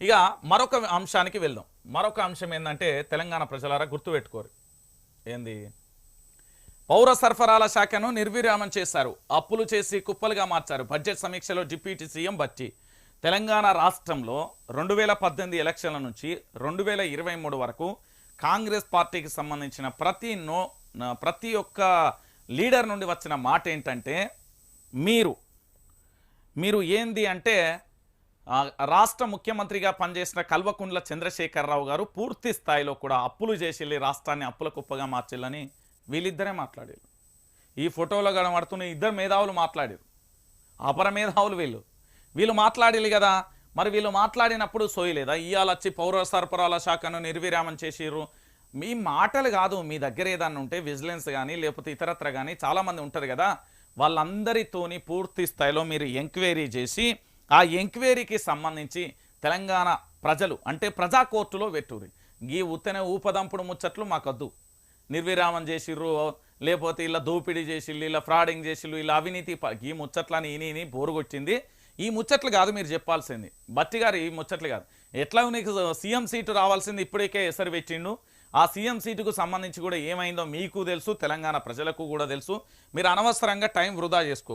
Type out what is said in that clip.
ఇక మరొక అంశానికి వెళ్దాం. మరొక అంశం ఏంటంటే తెలంగాణ ప్రజలారా గుర్తుపెట్టుకోరు. ఏంది? పౌర సరఫరాల శాఖను నిర్విరామం చేశారు. అప్పులు చేసి కుప్పలుగా మార్చారు. బడ్జెట్ సమీక్షలో డిప్యూటీ సీఎం బట్టి తెలంగాణ రాష్ట్రంలో రెండు వేల పద్దెనిమిది ఎలక్షన్ల నుంచి రెండు వేల ఇరవై మూడు వరకు కాంగ్రెస్ పార్టీకి సంబంధించిన ప్రతి నో ప్రతి ఒక్క లీడర్ నుండి వచ్చిన మాట ఏంటంటే మీరు మీరు ఏంది అంటే రాష్ట్ర ముఖ్యమంత్రిగా పనిచేసిన కల్వకుండ్ల చంద్రశేఖరరావు గారు పూర్తి స్థాయిలో కూడా అప్పులు చేసి వెళ్ళి రాష్ట్రాన్ని అప్పుల కుప్పగా మార్చిల్లని వీళ్ళిద్దరే మాట్లాడారు. ఈ ఫోటోలో కనబడుతున్న ఇద్దరు మేధావులు మాట్లాడారు. అపర మేధావులు వీళ్ళు. వీళ్ళు మాట్లాడారు కదా. మరి వీళ్ళు మాట్లాడినప్పుడు సోయలేదా? ఇవాళ వచ్చి పౌర సరఫరాల శాఖను నిర్విరామం చేసిర్రు. మీ మాటలు కాదు మీ దగ్గర ఏదన్నా ఉంటే విజిలెన్స్ కానీ లేకపోతే ఇతరత్ర కానీ చాలామంది ఉంటారు కదా. వాళ్ళందరితోని పూర్తి స్థాయిలో మీరు ఎంక్వైరీ చేసి ఆ ఎంక్వైరీకి సంబంధించి తెలంగాణ ప్రజలు అంటే ప్రజా కోర్టులో పెట్టుర్రి ఈ ఉత్తనే ఊపదంపుడు ముచ్చట్లు మాకొద్దు. నిర్విరామం చేసిర్రు లేకపోతే ఇలా దోపిడీ చేసిళ్ళు ఇలా ఫ్రాడింగ్ చేసిళ్ళు ఇలా అవినీతి ఈ ముచ్చట్లని ఈ బోరుగొచ్చింది ఈ ముచ్చట్లు కాదు మీరు చెప్పాల్సింది. బట్టి గారు ఈ ముచ్చట్లు కాదు. ఎట్లా నీకు సీఎం సీటు రావాల్సింది ఇప్పటికే ఎసరు పెట్టిండు. ఆ సీఎం సీటుకు సంబంధించి కూడా ఏమైందో మీకు తెలుసు తెలంగాణ ప్రజలకు కూడా తెలుసు. మీరు అనవసరంగా టైం వృధా చేసుకో